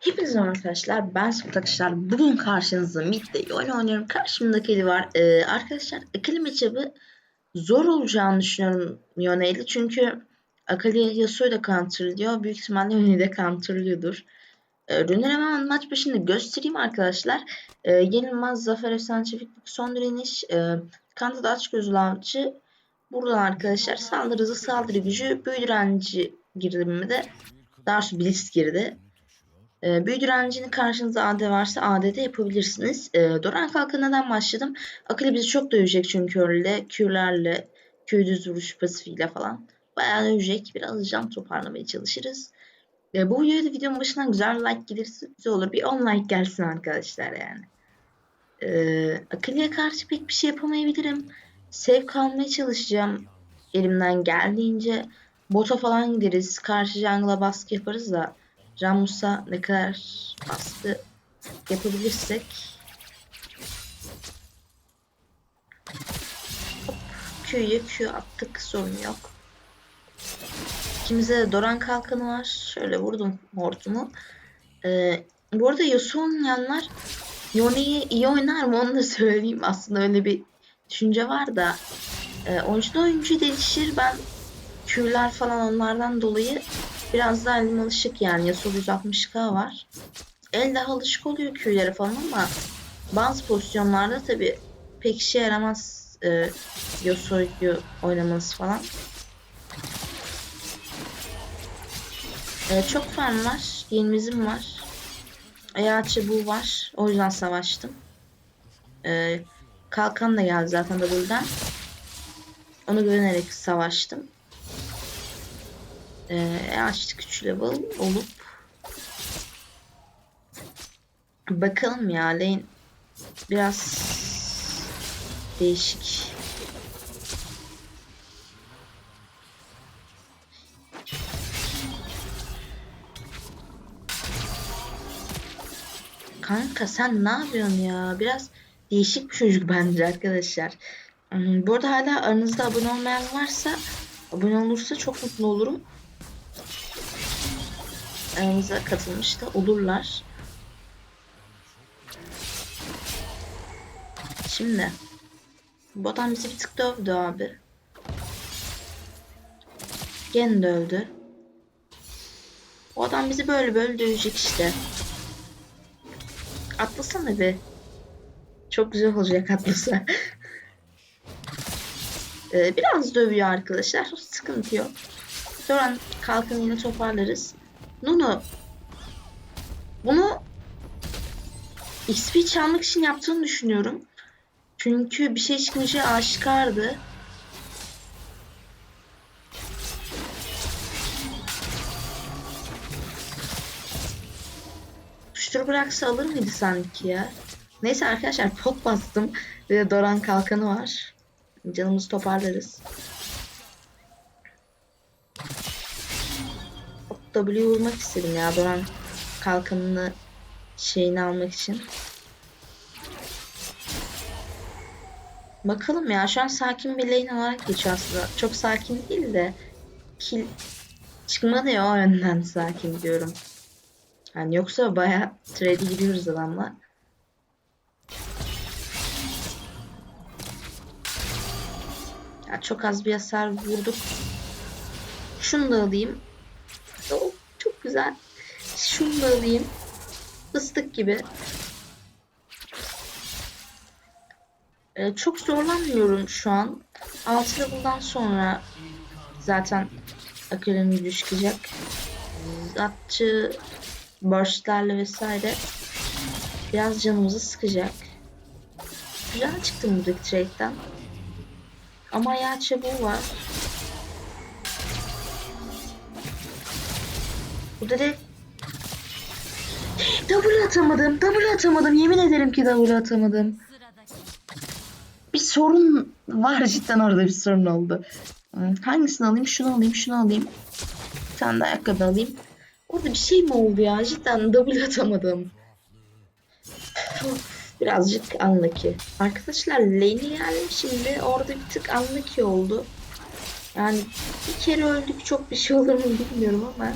Hepinize arkadaşlar. Ben Sıfır. Bugün karşınızda Mid'de oyun oynuyorum. Karşımda kedi var. Ee, arkadaşlar Akali matchup'ı zor olacağını düşünüyorum Yone'yle. Çünkü Akali Yasuo'yu da counterlıyor. Büyük ihtimalle Yone'yi de counterlıyordur. Ee, ürünleri hemen maç başında göstereyim arkadaşlar. Ee, yenilmez Zafer Efsane Çeviklik son direniş. E, Kanta Aç Gözlü Avcı. Buradan arkadaşlar saldırı hızı, saldırı gücü, büyü direnci girdi mi de daha doğrusu Blitz girdi. E, büyü direncinin karşınızda AD varsa AD'de yapabilirsiniz. E, Doran Kalkanı'dan başladım. Akali bizi çok dövecek çünkü öyle Q'lerle, Q düz vuruş pasifiyle falan. Bayağı dövecek. Biraz can toparlamaya çalışırız. E, bu videoya da videonun başından güzel bir like gelirse güzel olur. Bir 10 like gelsin arkadaşlar yani. E, Akali'ye karşı pek bir şey yapamayabilirim. Sev kalmaya çalışacağım. Elimden geldiğince. Bota falan gideriz. Karşı jungle'a baskı yaparız da Ramus'a ne kadar baskı yapabilirsek Hop, Q'ye Q attık sorun yok. İkimize de Doran kalkanı var. Şöyle vurdum hortumu. Ee, bu arada Yasuo'nun yanlar Yone'yi iyi oynar mı onu da söyleyeyim. Aslında öyle bir düşünce var da e, oyuncuda oyuncu değişir. Ben Q'ler falan onlardan dolayı biraz daha elim alışık yani. Yasuo 160k var. El daha alışık oluyor Q'lere falan ama bazı pozisyonlarda tabi pek işe yaramaz e, Yasuo'yu oynaması falan. E, çok farm var. Yenimizim var. Ayağı çubuğu var. O yüzden savaştım. E, kalkan da geldi zaten W'den. Onu güvenerek savaştım. Ee, açtık 3 level olup bakalım ya lane biraz değişik. Kanka sen ne yapıyorsun ya? Biraz değişik bir çocuk bence arkadaşlar. Hmm, Bu arada hala aranızda abone olmayan varsa abone olursa çok mutlu olurum. Aramıza katılmış da olurlar. Şimdi bu adam bizi bir tık dövdü abi. Gene dövdü. O adam bizi böyle böyle dövecek işte. Atlasana bir. Çok güzel olacak atlasa. Ee, biraz dövüyor arkadaşlar. Sıkıntı yok. Sonra kalkın yine toparlarız. Nuno bunu XP çalmak için yaptığını düşünüyorum. Çünkü bir şey çıkınca aşikardı. Tuşları bıraksa alır mıydı sanki ya? Neyse arkadaşlar pot bastım. Bir de Doran kalkanı var. Canımızı toparlarız. W vurmak istedim ya Doran kalkanını şeyini almak için. Bakalım ya şu an sakin bir lane olarak geçiyor aslında. Çok sakin değil de kill çıkmadı ya o yönden sakin diyorum. Yani yoksa baya trade gidiyoruz adamla. Ya çok az bir hasar vurduk. Şunu da alayım. Güzel. Şunu da alayım. Fıstık gibi. Ee, çok zorlanmıyorum şu an. 6 level'dan sonra zaten gücü çıkacak. Zatçı burstlerle vesaire biraz canımızı sıkacak. Güzel çıktım buradaki trade'den. Ama ayağı çubuğu var. Bu direkt double atamadım. Double atamadım. Yemin ederim ki double atamadım. Bir sorun var cidden orada bir sorun oldu. Hmm, Hangisini alayım? Şunu alayım, şunu alayım. Bir tane de ayakkabı alayım. Orada bir şey mi oldu ya? Cidden double atamadım. Birazcık unlucky. Arkadaşlar lane'e geldim şimdi. Orada bir tık unlucky oldu. Yani bir kere öldük çok bir şey olur mu bilmiyorum ama.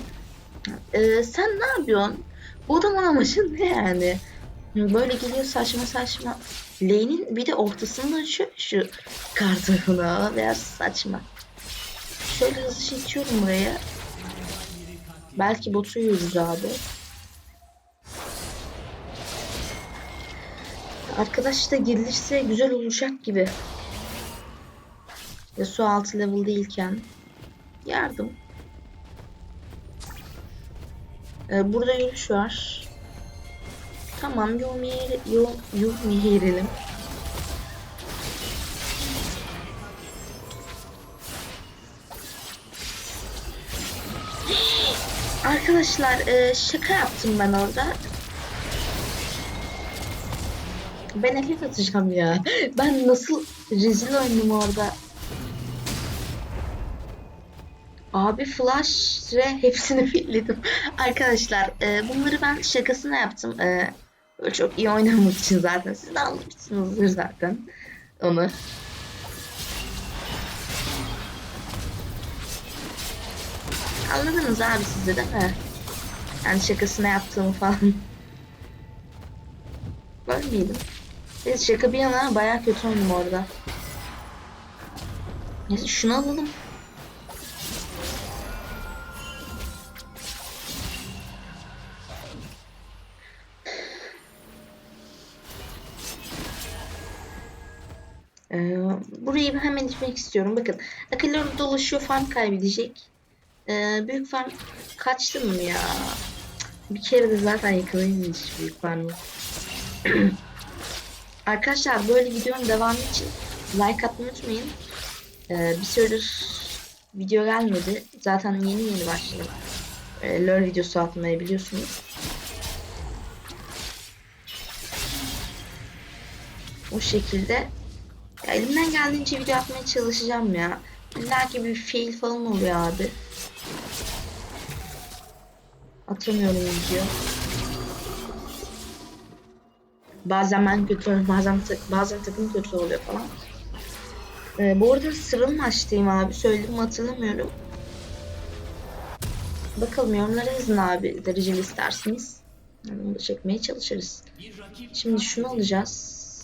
Ee, sen ne yapıyorsun? Bu adamın amacı ne yani? Böyle geliyor saçma saçma. Lane'in bir de ortasında açıyor şu kartonu. Biraz saçma. Şöyle hızlı çekiyorum buraya. Belki botu yürürüz abi. Arkadaş da gelirse güzel olacak gibi. Ve su altı level değilken. Yardım. Ee, burada yürüyüş var. Tamam Yumi'ye Yumi'ye girelim. Arkadaşlar e, şaka yaptım ben orada. Ben elif atacağım ya. Ben nasıl rezil oynadım orada. Abi flash ve hepsini fitledim. Arkadaşlar e, bunları ben şakasına yaptım. E, böyle çok iyi oynamak için zaten. Siz de anlamışsınızdır zaten onu. Anladınız abi siz de değil mi? Yani şakasına yaptığımı falan. Böyle miydim? Neyse şaka bir yana bayağı kötü oynadım orada. Neyse şunu alalım. Burayı hemen içmek istiyorum. Bakın akıllı dolaşıyor farm kaybedecek. Ee, büyük farm kaçtım mı ya? Bir kere de zaten yakalayınca büyük farmı. Arkadaşlar böyle videonun devamı için like atmayı unutmayın. Ee, bir süredir video gelmedi. Zaten yeni yeni başladım. Ee, LoL videosu atmayı biliyorsunuz. O şekilde ya elimden geldiğince video atmaya çalışacağım ya. İlla ki bir fail falan oluyor abi. Atamıyorum video. Bazen ben kötü bazen, ta- bazen takım kötü oluyor falan. Ee, bu arada sırrım maçtayım abi. Söyledim hatırlamıyorum. Bakalım yorumlara yazın abi dereceli isterseniz. Yani onu da çekmeye çalışırız. Şimdi şunu alacağız.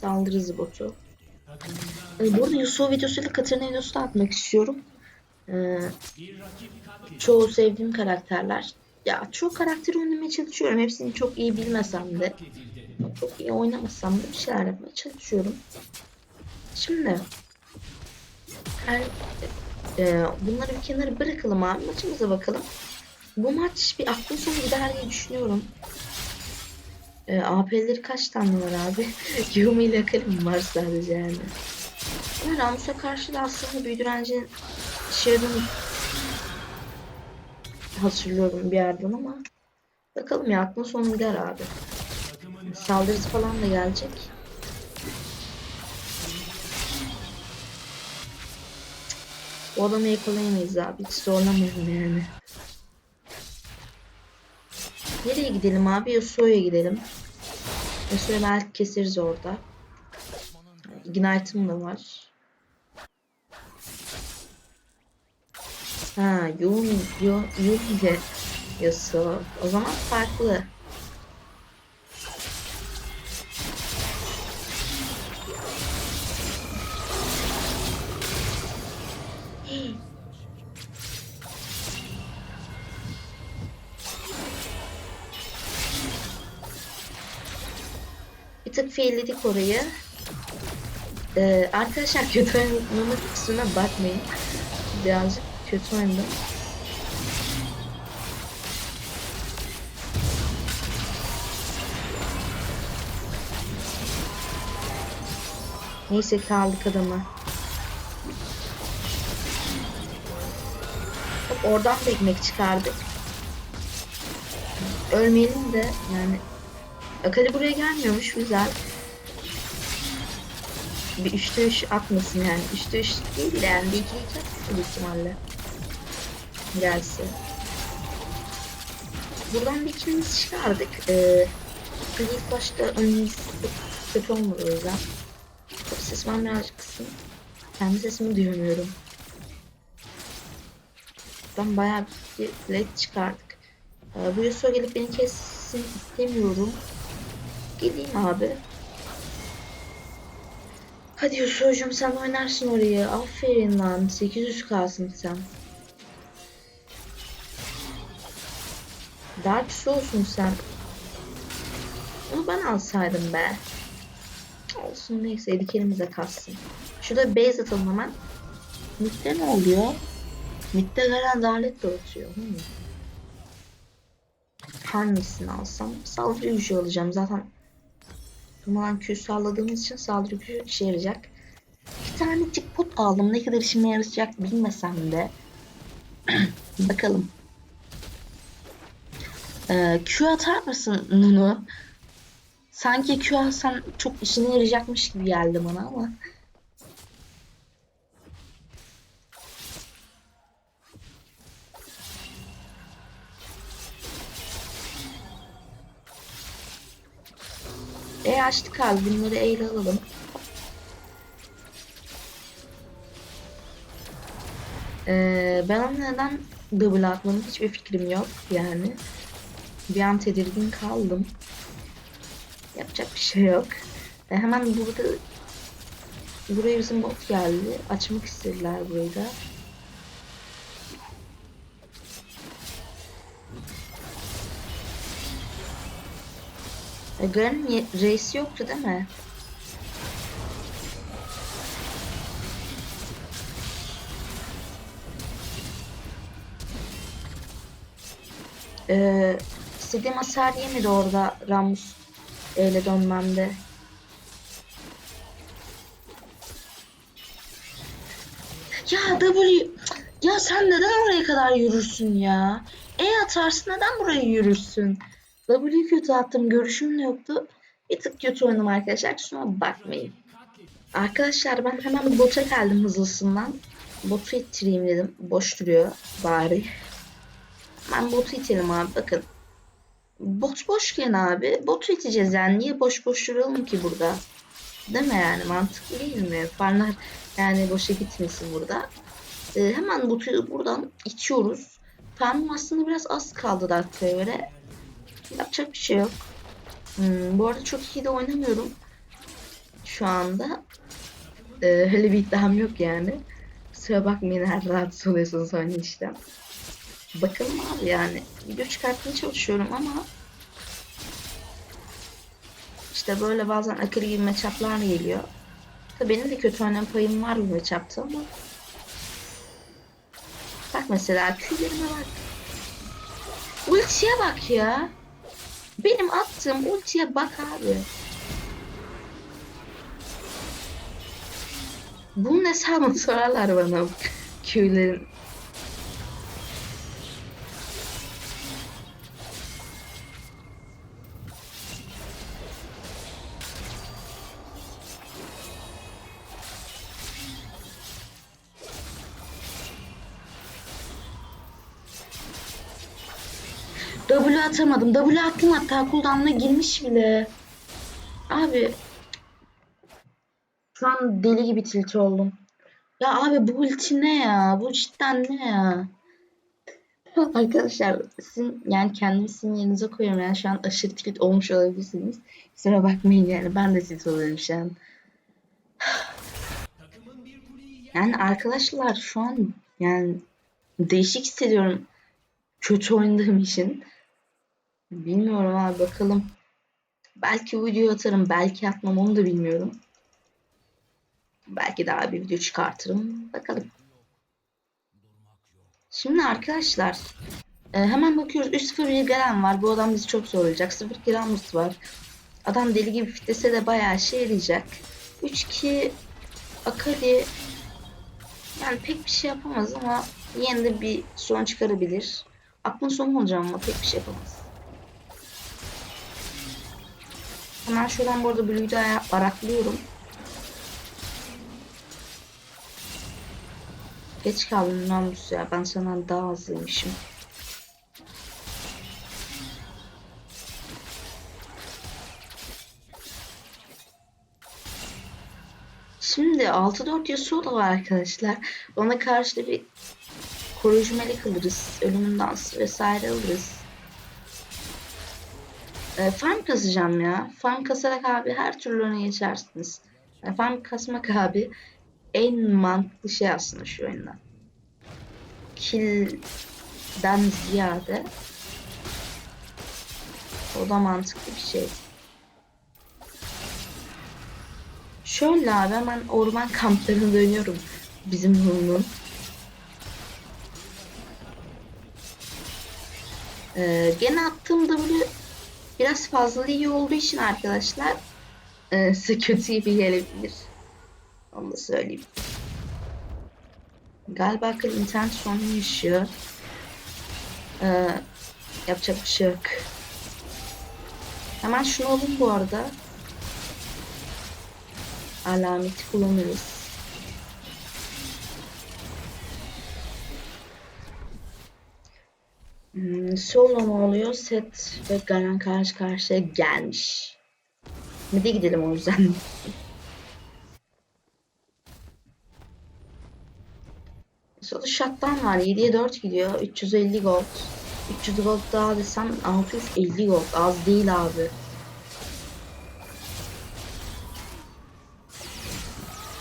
Saldırı botu. Ee, bu arada Yusuf videosuyla Katarina videosu da atmak istiyorum. Ee, çoğu sevdiğim karakterler. Ya çok karakteri oynamaya çalışıyorum. Hepsini çok iyi bilmesem de. Çok iyi oynamasam da bir şeyler yapmaya çalışıyorum. Şimdi her, e, bunları bir kenara bırakalım abi. Maçımıza bakalım. Bu maç bir aklın sonu gider diye düşünüyorum. E, AP'leri kaç tane var abi? Yumi ile Akalim var sadece yani. Ama Ramus'a karşı da aslında büyü direncinin işe yaradığını hatırlıyorum bir yerden ama bakalım ya aklın sonu gider abi. Saldırısı falan da gelecek. O adamı yakalayamayız abi. Hiç zorlamayalım yani. Nereye gidelim abi? Yasuo'ya gidelim. Yasuo'yu belki keseriz orada. Ignite'ım da var. Ha, Yumi, Yumi de Yasuo. O zaman farklı. Tık failledik orayı. Ee, arkadaşlar kötü oynamak kusuruna bakmayın. Birazcık kötü oynadım. Neyse kaldık adama. Hop oradan da ekmek çıkardık. Ölmeyelim de yani Akali buraya gelmiyormuş güzel. Bir 3'te 3 atmasın yani. 3'te 3 değil de yani bir 2 2 atsın büyük ihtimalle. Gelse. Buradan bir ikimiz çıkardık. Ee, Akali ilk başta önümüz kötü olmadı o yüzden. Tabii ses ben birazcık kısım. Kendi sesimi duyamıyorum. Ben bayağı bir led çıkardık. Ee, bu Yasuo gelip beni kes gitsin istemiyorum. Geleyim abi. Hadi Yusuf'cum sen oynarsın orayı. Aferin lan. 800 kalsın sen. Güçlü olsun sen. Onu ben alsaydım be. Olsun neyse elik elimize kalsın. Şurada base atalım hemen. Mid'de ne oluyor? Mid'de gelen dalet de atıyor. Hmm. Hangisini alsam? Saldırı gücü alacağım. Zaten durmadan Q salladığımız için saldırı gücü işe yarayacak. Bir tanecik pot aldım. Ne kadar işime yarayacak bilmesem de. Bakalım. Ee, Q atar mısın Nunu? Sanki Q alsan çok işine yarayacakmış gibi geldi bana ama. Açtık abi bunları eyle alalım. Ee, ben neden double atmadım hiçbir fikrim yok yani. Bir an tedirgin kaldım. Yapacak bir şey yok. E, hemen burada buraya bizim bot geldi. Açmak istediler burayı da. E, ye- reisi yoktu değil mi? Ee, istediğim hasar yemedi orada Ramus ele dönmemde. Ya W ya sen neden oraya kadar yürürsün ya? E atarsın neden buraya yürürsün? W kötü attım görüşüm de yoktu. Bir tık kötü oynadım arkadaşlar kusura bakmayın. Arkadaşlar ben hemen bota geldim hızlısından. Botu ittireyim dedim. Boş duruyor bari. Ben botu itelim abi bakın. Bot boşken abi botu iteceğiz yani. Niye boş boş duralım ki burada? Değil mi yani mantıklı değil mi? Farlar yani boşa gitmesin burada. Ee, hemen botu buradan itiyoruz. Farmım aslında biraz az kaldı dakikaya göre. Yapacak bir şey yok. Hmm, bu arada çok iyi de oynamıyorum. Şu anda. Ee, öyle bir iddiam yok yani. Kusura bakmayın her rahatsız oluyorsunuz oynayıştan. Bakalım abi yani. Video çıkartmaya çalışıyorum ama işte böyle bazen akıllı gibi matchup'lar geliyor. Tabii benim de kötü oynama payım var bu matchup'ta ama Bak mesela Q'lerime bak. Ultiye bak ya. Benim attığım ultiye bak abi. Bunun hesabını sorarlar bana Q'lerin. W atamadım. W attım hatta cooldown'a girmiş bile. Abi. Şu an deli gibi tilt oldum. Ya abi bu ulti ne ya? Bu cidden ne ya? Arkadaşlar sizin yani kendimi sizin yerinize koyuyorum. Yani şu an aşırı tilt olmuş olabilirsiniz. Kusura bakmayın yani ben de tilt oluyorum şu an. Yani arkadaşlar şu an yani değişik hissediyorum. Kötü oynadığım için. Bilmiyorum abi bakalım. Belki video atarım, belki atmam onu da bilmiyorum. Belki daha bir video çıkartırım. Bakalım. Şimdi arkadaşlar e, hemen bakıyoruz 3-0 bir gelen var. Bu adam bizi çok zorlayacak. 0 kiramız var. Adam deli gibi fitlese de bayağı işe yarayacak. 3-2 Akali yani pek bir şey yapamaz ama yine de bir son çıkarabilir. Aklın sonu olacağım ama pek bir şey yapamaz. Hemen şuradan bu arada Blue'yu da araklıyorum. Geç kaldım Namus ya. Ben senden daha hızlıymışım. Şimdi 6-4 Yasuo da var arkadaşlar. Ona karşı da bir koruyucu melek alırız. Ölümün dansı vesaire alırız. E, farm kasacağım ya. Farm kasarak abi her türlü öne geçersiniz. Yani farm kasmak abi en mantıklı şey aslında şu oyunda. Kill'den ziyade o da mantıklı bir şey. Şöyle abi hemen orman kamplarına dönüyorum. Bizim Hun'un. Ee, gene attığım W biraz fazla iyi olduğu için arkadaşlar e, size kötü gibi gelebilir. Onu da söyleyeyim. Galiba akıl internet sorunu yaşıyor. Ee, yapacak bir şey yok. Hemen şunu alın bu arada. Alameti kullanırız. Hmm, solo ne oluyor? Set ve Garen karşı karşıya gelmiş. Mid'e gidelim o yüzden. Solo shutdown var. 7'ye 4 gidiyor. 350 gold. 300 gold daha desem 650 gold. Az değil abi.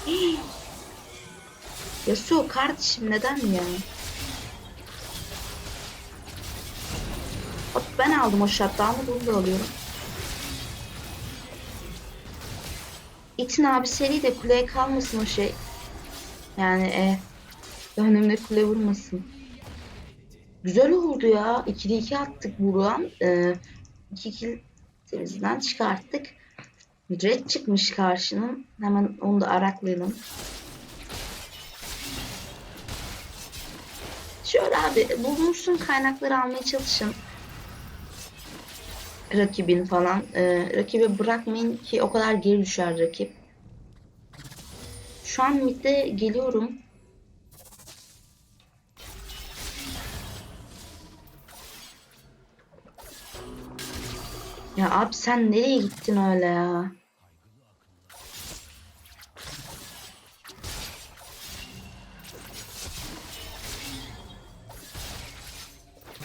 Yasuo kardeşim neden ya? Bak ben aldım o shutdown'ı bunu da alıyorum. İtin abi seri de kuleye kalmasın o şey. Yani e, önümde kule vurmasın. Güzel oldu ya. 2'de 2 attık buradan. 2 kill temizden çıkarttık. Red çıkmış karşının. Hemen onu da araklayalım. Şöyle abi bulmuşsun kaynakları almaya çalışın. Rakibin falan. Ee, rakibi bırakmayın ki o kadar geri düşer rakip. Şu an midde geliyorum. Ya abi sen nereye gittin öyle ya?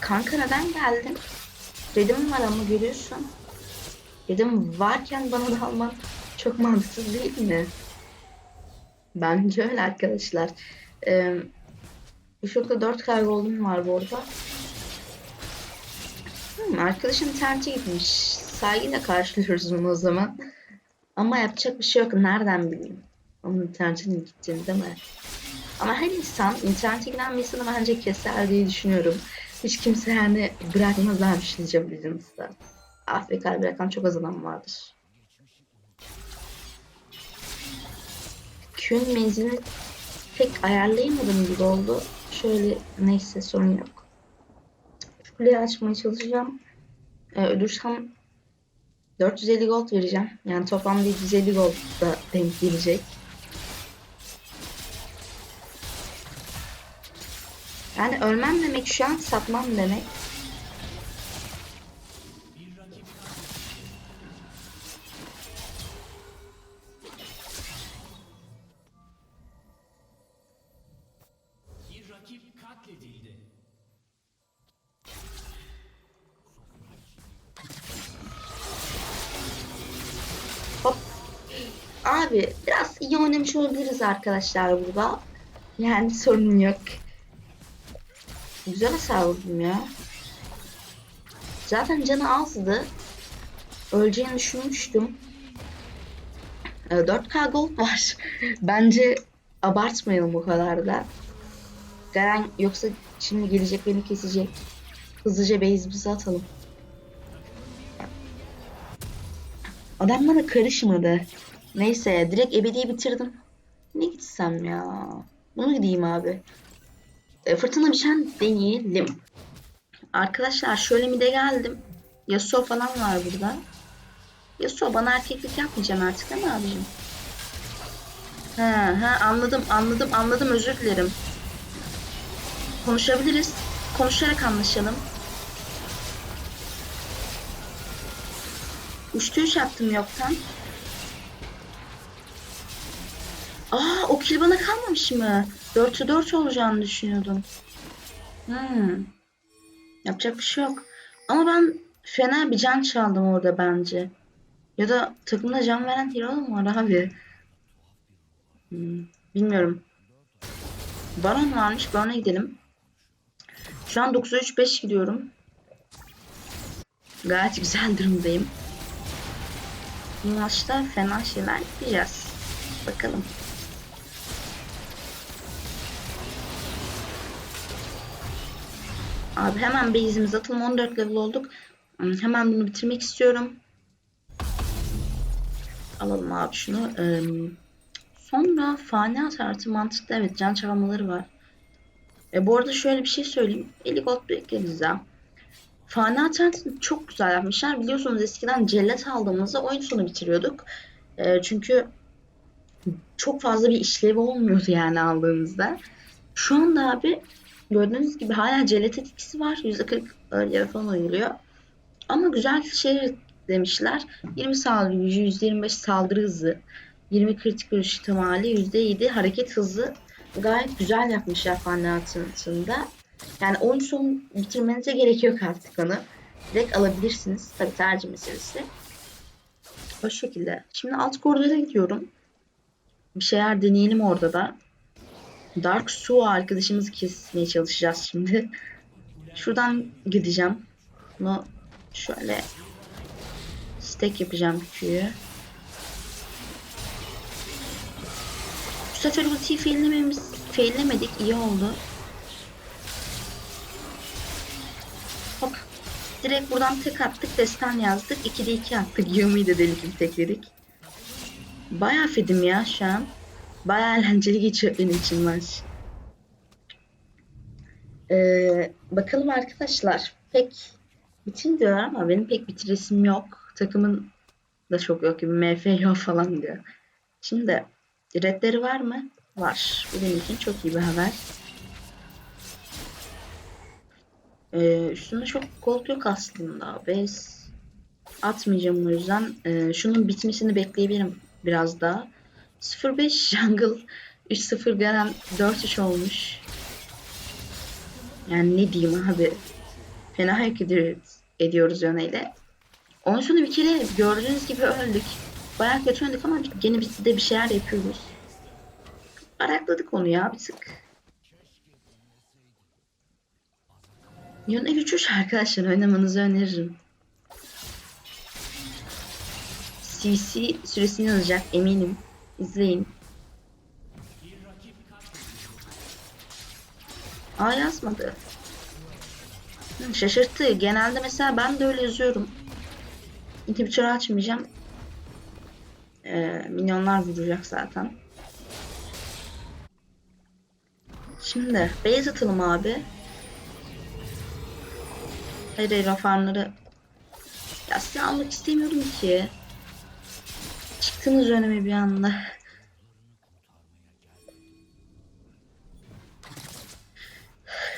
Kanka neden geldin? Dedim var ama görüyorsun. Dedim varken bana da alman çok mantıksız değil mi? Bence öyle arkadaşlar. Ee, şurada 4 kayboldum var bu arada. Hmm, arkadaşım internete gitmiş. Saygıyla karşılıyoruz onu o zaman. Ama yapacak bir şey yok. Nereden bileyim? Onun internetine gittiğini değil mi? Ama her insan internete giden bir insanı bence keser diye düşünüyorum. Hiç kimse yani bırakmazlarmış diyeceğim bizimizde. AFK bırakan çok az adam vardır. Q'nun menzilini pek ayarlayamadım gibi oldu. Şöyle neyse sorun yok. Şu kuleyi açmaya çalışacağım. Ee, ölürsem 450 gold vereceğim. Yani toplamda 750 gold da denk gelecek. Yani ölmem demek şu an satmam demek. Hop. Abi biraz iyi oynamış olabiliriz arkadaşlar burada. Yani sorun yok. Güzel hasar ya. Zaten canı azdı. Öleceğini düşünmüştüm. Ee, 4K gold var. Bence abartmayalım bu kadar da. Garen yoksa şimdi gelecek beni kesecek. Hızlıca base'imizi atalım. Adam bana karışmadı. Neyse direkt ebediyi bitirdim. Ne gitsem ya? Bunu gideyim abi. E, fırtına biçen deneyelim. Arkadaşlar şöyle mi de geldim. Yasuo falan var burada. Yasuo bana erkeklik yapmayacaksın artık değil mi abicim? He he anladım anladım anladım özür dilerim. Konuşabiliriz. Konuşarak anlaşalım. Üçte üç yoktan. O kill bana kalmamış mı? 4'te 4 olacağını düşünüyordum. Hmm. Yapacak bir şey yok. Ama ben Fena bir can çaldım orada bence. Ya da takımda can veren hero mu var abi? Hmm, bilmiyorum. Baron varmış. Baron'a gidelim. Şu an 9'a 3-5 gidiyorum. Gayet güzel durumdayım. Bu maçta fena şeyler yapacağız. Bakalım. Abi hemen base'imize atalım. 14 level olduk. Hmm, Hemen bunu bitirmek istiyorum. Alalım abi şunu. Ee, sonra fani artı mantıklı evet can çalmaları var. E, bu arada şöyle bir şey söyleyeyim. 50 gold bekleriz ya. Fani Atent'i çok güzel yapmışlar. Biliyorsunuz eskiden cellat aldığımızda oyun sonu bitiriyorduk. E, çünkü çok fazla bir işlevi olmuyordu yani aldığımızda. Şu anda abi gördüğünüz gibi hala cellat etkisi var. %40 öyle falan uyuluyor. Ama güzel şey demişler. 20 saldırı gücü, %25 saldırı hızı, 20 kritik vuruş ihtimali, %7 hareket hızı gayet güzel yapmışlar Fani Atent'ında. Yani oyun sonu bitirmenize gerek yok artık onu. Direkt alabilirsiniz. Tabi tercih meselesi. O şekilde. Şimdi alt koridora gidiyorum. Bir şeyler deneyelim orada da. Dark Su arkadaşımızı kesmeye çalışacağız şimdi. Şuradan gideceğim. Bunu şöyle stack yapacağım küçüğü. Bu sefer ultiyi faillememiz, faillemedik. iyi oldu. Hop. Direkt buradan tek attık. Destan yazdık. 2'de 2 attık. Yumi'yi de deli gibi tekledik. Bayağı fedim ya şu an. Bayağı eğlenceli geçiyor benim için maç. Ee, bakalım arkadaşlar. Pek bitin diyor ama benim pek bitiresim yok. Takımın da çok yok gibi. MF yok falan diyor. Şimdi redleri var mı? Var. Bu benim için çok iyi bir haber. Ee, üstünde çok gold yok aslında. Base atmayacağım o yüzden. Ee, şunun bitmesini bekleyebilirim biraz daha. 0-5 jungle 3-0 gelen 4-3 olmuş. Yani ne diyeyim abi. Fena hareket ediyoruz, yöneyle. Onun sonra bir kere gördüğünüz gibi öldük. Bayağı kötü öldük ama gene biz de bir şeyler yapıyoruz. Arakladık onu ya bir tık. Yöne güçüş arkadaşlar oynamanızı öneririm. CC süresini yazacak eminim. İzleyin. Aa yazmadı. Hı, şaşırttı. Genelde mesela ben de öyle yazıyorum. İnhibitörü açmayacağım. Ee, milyonlar vuracak zaten. Şimdi base atalım abi. Hayır hayır farmları ya size almak istemiyorum ki. Çıktınız önüme bir anda.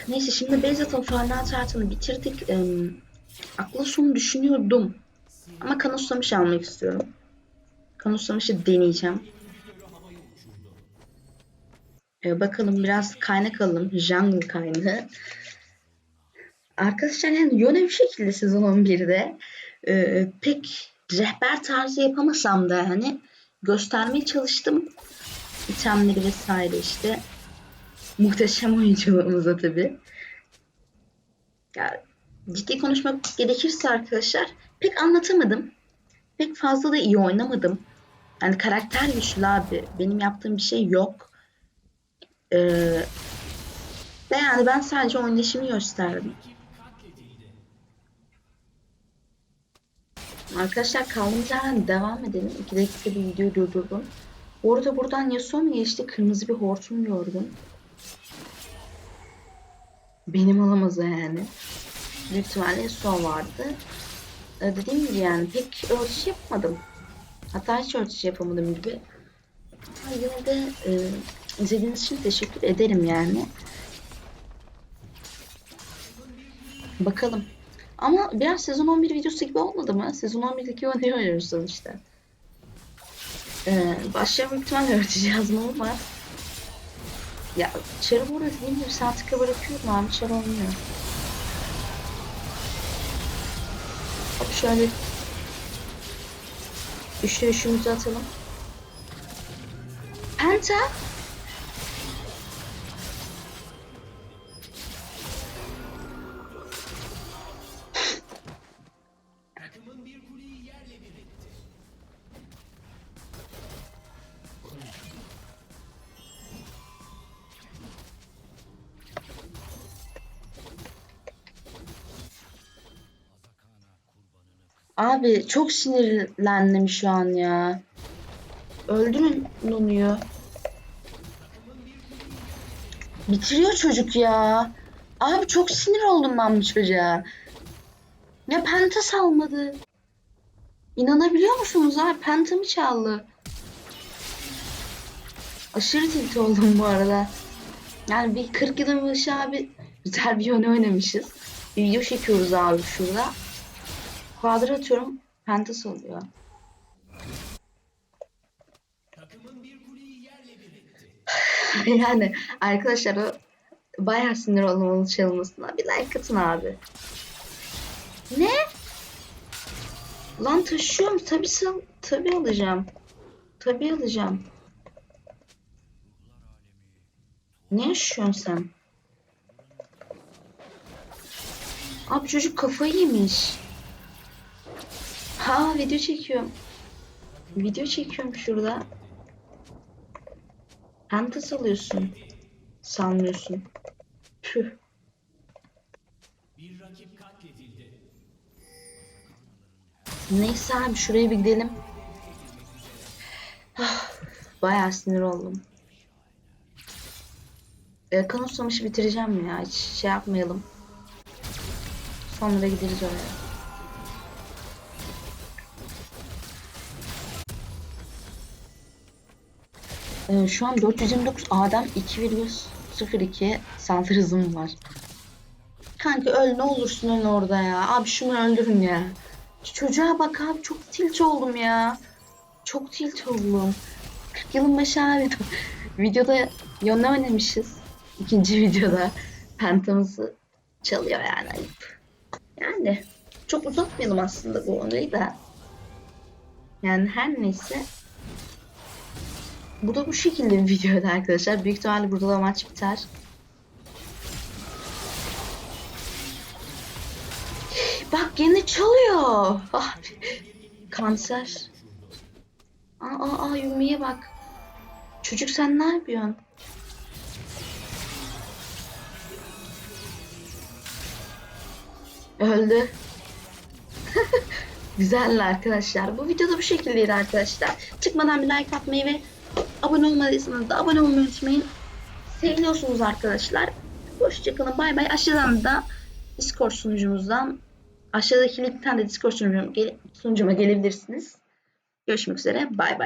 Neyse şimdi Beyzat'ın farmlar tartını bitirdik. Ee, aklı son düşünüyordum. Ama kan ustamış almak istiyorum. Kan ustamışı deneyeceğim. Ee, bakalım biraz kaynak alalım. Jungle kaynağı. Arkadaşlar yani Yone bir şekilde sezon 11'de e, pek rehber tarzı yapamasam da yani göstermeye çalıştım. İtemleri vesaire işte. Muhteşem oyunculuğumuza tabi. Ya, ciddi konuşmak gerekirse arkadaşlar pek anlatamadım. Pek fazla da iyi oynamadım. Yani karakter güçlü abi. Benim yaptığım bir şey yok. Ee, ve yani ben sadece oynayışımı gösterdim. Arkadaşlar kaldığımız yerden devam edelim. 2 dakika bir video durdurdum. Orada buradan Yasuo mu geçti? Kırmızı bir hortum gördüm. Benim olamaz yani. Büyük ihtimalle Yasuo vardı. Ee, dediğim gibi yani pek örtüş yapmadım. Hatta hiç örtüş yapamadım gibi. Ama yine de e, izlediğiniz için teşekkür ederim yani. Bakalım. Ama biraz sezon 11 videosu gibi olmadı mı? Sezon 11'deki oyunu oynuyoruz sonuçta. Ee, başlayan büyük ihtimalle öğreteceğiz mı ama ya çarı bu arada dediğim gibi tıka bırakıyorum abi çarı olmuyor. Şöyle üçlü üçümüzü atalım. Penta. Abi çok sinirlendim şu an ya. Öldürün Nunu'yu. Bitiriyor çocuk ya. Abi çok sinir oldum ben bu çocuğa. Ne penta salmadı. İnanabiliyor musunuz abi? Pentamı çaldı. Aşırı tilt oldum bu arada. Yani bir 40 yılın başı abi güzel bir oyun oynamışız. Bir video çekiyoruz abi şurada. Quadra atıyorum. Pentas oluyor. yani arkadaşlar o bayağı sinir oldum onun çalınmasına. Bir like atın abi. Ne? Lan taşıyorum. Tabii sal tabii alacağım. Tabii alacağım. Ne yaşıyorsun sen? Abi çocuk kafayı yemiş. Ha video çekiyorum. Video çekiyorum şurada. Penta salıyorsun. Sanmıyorsun. Püh. Neyse abi şuraya bir gidelim. Ah, Bayağı sinir oldum. Kan ustamışı bitireceğim ya. Hiç şey yapmayalım. Sonra gideriz oraya. Ee, şu an 429 A'dan 2,02 santir hızım var. Kanka öl ne olursun öl orada ya. Abi şunu öldürün ya. Çocuğa bak abi çok tilt oldum ya. Çok tilt oldum. 40 yılın başı abi. videoda Yone oynamışız. İkinci videoda pentamızı çalıyor yani ayıp. Yani çok uzatmayalım aslında bu olayı da. Yani her neyse bu da bu şekilde bir videoydu arkadaşlar. Büyük ihtimalle burada da maç biter. Bak yine çalıyor. Ah, kanser. Aa, aa, aa Yumi'ye bak. Çocuk sen ne yapıyorsun? Öldü. Güzeldi arkadaşlar. Bu videoda bu şekildeydi arkadaşlar. Çıkmadan bir like atmayı ve abone olmadıysanız da abone olmayı unutmayın. Seviyorsunuz arkadaşlar. Hoşçakalın. Bay bay. Aşağıdan da Discord sunucumuzdan aşağıdaki linkten de Discord sunucuma gelebilirsiniz. Görüşmek üzere. Bay bay.